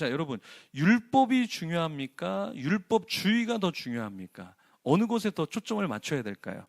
자, 여러분, 율법이 중요합니까? 율법주의가 더 중요합니까? 어느 곳에 더 초점을 맞춰야 될까요?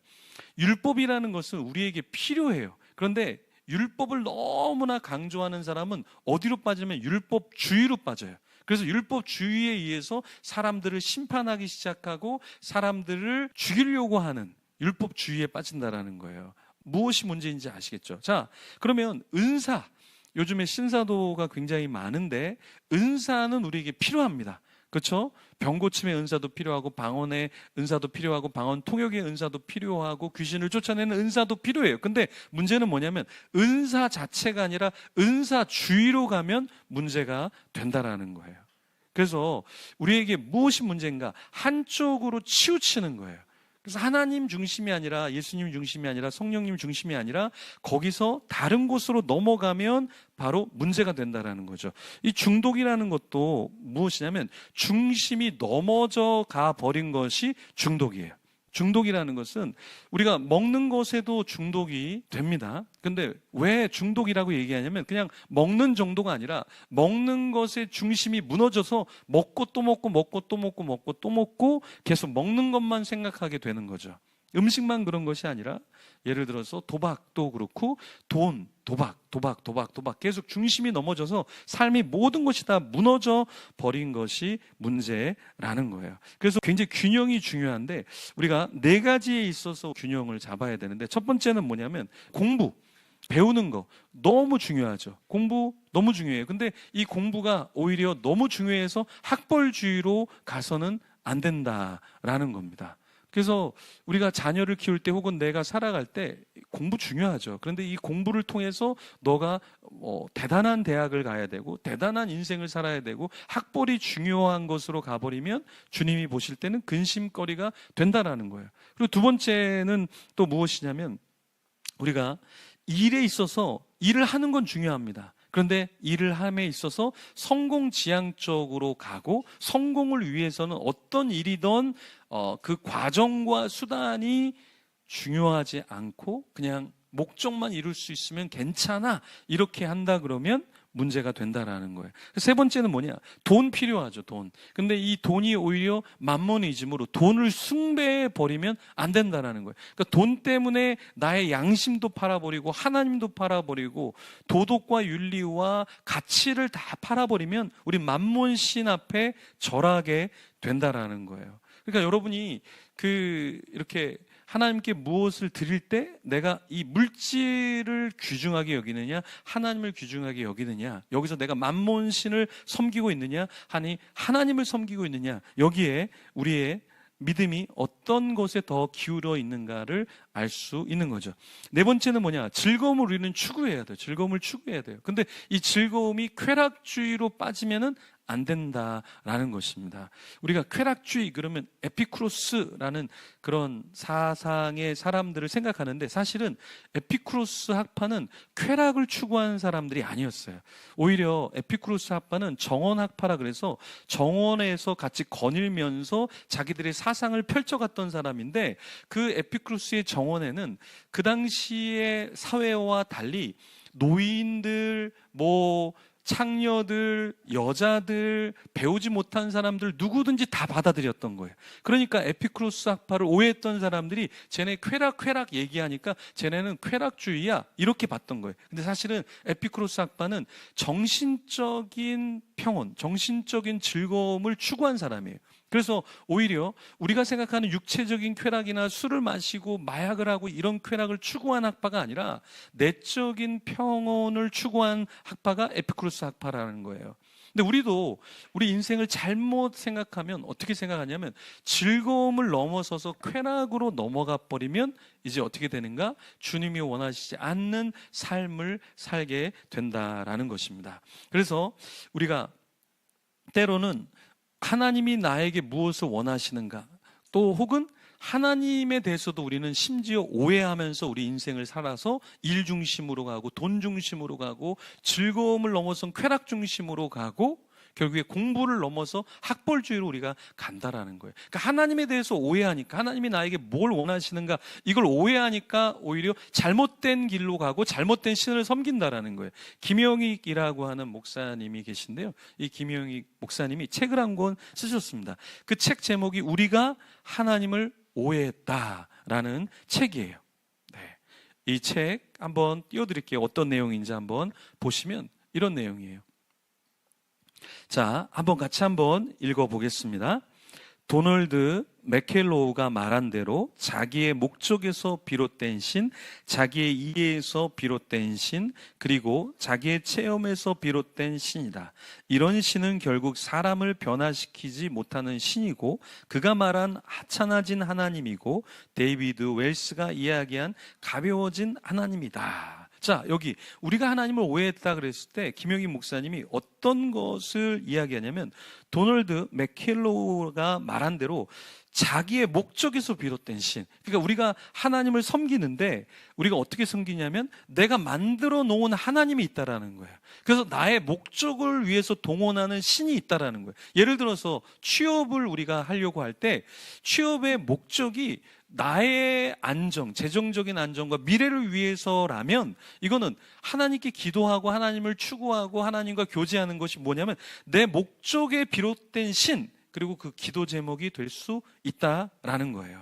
율법이라는 것은 우리에게 필요해요. 그런데 율법을 너무나 강조하는 사람은 어디로 빠지면 율법주의로 빠져요. 그래서 율법주의에 의해서 사람들을 심판하기 시작하고 사람들을 죽이려고 하는 율법주의에 빠진다라는 거예요. 무엇이 문제인지 아시겠죠? 자, 그러면 은사. 요즘에 신사도가 굉장히 많은데 은사는 우리에게 필요합니다. 그렇죠? 병 고침의 은사도 필요하고 방언의 은사도 필요하고 방언 통역의 은사도 필요하고 귀신을 쫓아내는 은사도 필요해요. 근데 문제는 뭐냐면 은사 자체가 아니라 은사 주의로 가면 문제가 된다라는 거예요. 그래서 우리에게 무엇이 문제인가? 한쪽으로 치우치는 거예요. 그래서 하나님 중심이 아니라 예수님 중심이 아니라 성령님 중심이 아니라 거기서 다른 곳으로 넘어가면 바로 문제가 된다라는 거죠. 이 중독이라는 것도 무엇이냐면 중심이 넘어져 가 버린 것이 중독이에요. 중독이라는 것은 우리가 먹는 것에도 중독이 됩니다. 근데 왜 중독이라고 얘기하냐면 그냥 먹는 정도가 아니라 먹는 것의 중심이 무너져서 먹고 또 먹고 먹고 또 먹고 먹고 또 먹고 계속 먹는 것만 생각하게 되는 거죠. 음식만 그런 것이 아니라 예를 들어서 도박도 그렇고 돈, 도박, 도박, 도박, 도박 계속 중심이 넘어져서 삶이 모든 것이 다 무너져 버린 것이 문제라는 거예요. 그래서 굉장히 균형이 중요한데 우리가 네 가지에 있어서 균형을 잡아야 되는데 첫 번째는 뭐냐면 공부. 배우는 거 너무 중요하죠. 공부 너무 중요해요. 근데 이 공부가 오히려 너무 중요해서 학벌주의로 가서는 안 된다라는 겁니다. 그래서 우리가 자녀를 키울 때 혹은 내가 살아갈 때 공부 중요하죠. 그런데 이 공부를 통해서 너가 뭐 대단한 대학을 가야 되고 대단한 인생을 살아야 되고 학벌이 중요한 것으로 가버리면 주님이 보실 때는 근심거리가 된다라는 거예요. 그리고 두 번째는 또 무엇이냐면 우리가 일에 있어서 일을 하는 건 중요합니다. 그런데 일을 함에 있어서 성공 지향적으로 가고 성공을 위해서는 어떤 일이든 어, 그 과정과 수단이 중요하지 않고 그냥 목적만 이룰 수 있으면 괜찮아. 이렇게 한다 그러면 문제가 된다라는 거예요. 세 번째는 뭐냐? 돈 필요하죠, 돈. 근데 이 돈이 오히려 만모니즘으로 돈을 숭배해 버리면 안 된다라는 거예요. 그러니까 돈 때문에 나의 양심도 팔아버리고 하나님도 팔아버리고 도덕과 윤리와 가치를 다 팔아버리면 우리 만몬신 앞에 절하게 된다라는 거예요. 그러니까 여러분이 그 이렇게 하나님께 무엇을 드릴 때 내가 이 물질을 귀중하게 여기느냐, 하나님을 귀중하게 여기느냐, 여기서 내가 만몬신을 섬기고 있느냐, 하니 하나님을 섬기고 있느냐, 여기에 우리의 믿음이 어떤 곳에 더 기울어 있는가를 알 수 있는 거죠. 네 번째는 뭐냐? 즐거움을 우리는 추구해야 돼요. 즐거움을 추구해야 돼요. 근데 이 즐거움이 쾌락주의로 빠지면은 안 된다라는 것입니다. 우리가 쾌락주의 그러면 에피쿠로스라는 그런 사상의 사람들을 생각하는데 사실은 에피쿠로스 학파는 쾌락을 추구하는 사람들이 아니었어요. 오히려 에피쿠로스 학파는 정원 학파라 그래서 정원에서 같이 거닐면서 자기들의 사상을 펼쳐갔던 사람인데 그 에피쿠로스의 정원에는 그 당시의 사회와 달리 노인들 뭐 창녀들, 여자들, 배우지 못한 사람들 누구든지 다 받아들였던 거예요. 그러니까 에피크로스 학파를 오해했던 사람들이 쟤네 쾌락 쾌락 얘기하니까 쟤네는 쾌락주의야 이렇게 봤던 거예요. 근데 사실은 에피크로스 학파는 정신적인 평온, 정신적인 즐거움을 추구한 사람이에요. 그래서 오히려 우리가 생각하는 육체적인 쾌락이나 술을 마시고 마약을 하고 이런 쾌락을 추구한 학파가 아니라 내적인 평온을 추구한 학파가 에피쿠로스 학파라는 거예요. 근데 우리도 우리 인생을 잘못 생각하면 어떻게 생각하냐면 즐거움을 넘어서서 쾌락으로 넘어가 버리면 이제 어떻게 되는가? 주님이 원하시지 않는 삶을 살게 된다라는 것입니다. 그래서 우리가 때로는 하나님이 나에게 무엇을 원하시는가? 또 혹은 하나님에 대해서도 우리는 심지어 오해하면서 우리 인생을 살아서 일 중심으로 가고 돈 중심으로 가고 즐거움을 넘어선 쾌락 중심으로 가고 결국에 공부를 넘어서 학벌주의로 우리가 간다라는 거예요. 그러니까 하나님에 대해서 오해하니까 하나님이 나에게 뭘 원하시는가 이걸 오해하니까 오히려 잘못된 길로 가고 잘못된 신을 섬긴다라는 거예요. 김영익이라고 하는 목사님이 계신데요. 이 김영익 목사님이 책을 한 권 쓰셨습니다. 그 책 제목이 우리가 하나님을 오해했다라는 책이에요. 네. 이 책 한번 띄워드릴게요. 어떤 내용인지 한번 보시면 이런 내용이에요. 자, 한번 같이 한번 읽어보겠습니다. 도널드 맥켈로우가 말한 대로 자기의 목적에서 비롯된 신, 자기의 이해에서 비롯된 신, 그리고 자기의 체험에서 비롯된 신이다. 이런 신은 결국 사람을 변화시키지 못하는 신이고, 그가 말한 하찮아진 하나님이고, 데이비드 웰스가 이야기한 가벼워진 하나님이다. 자, 여기 우리가 하나님을 오해했다 그랬을 때 김영희 목사님이 어떤 것을 이야기하냐면 도널드 맥켈로우가 말한 대로 자기의 목적에서 비롯된 신. 그러니까 우리가 하나님을 섬기는데 우리가 어떻게 섬기냐면 내가 만들어 놓은 하나님이 있다라는 거예요. 그래서 나의 목적을 위해서 동원하는 신이 있다라는 거예요. 예를 들어서 취업을 우리가 하려고 할 때 취업의 목적이 나의 안정, 재정적인 안정과 미래를 위해서라면 이거는 하나님께 기도하고 하나님을 추구하고 하나님과 교제하는 것이 뭐냐면 내 목적에 비롯된 신 그리고 그 기도 제목이 될 수 있다라는 거예요.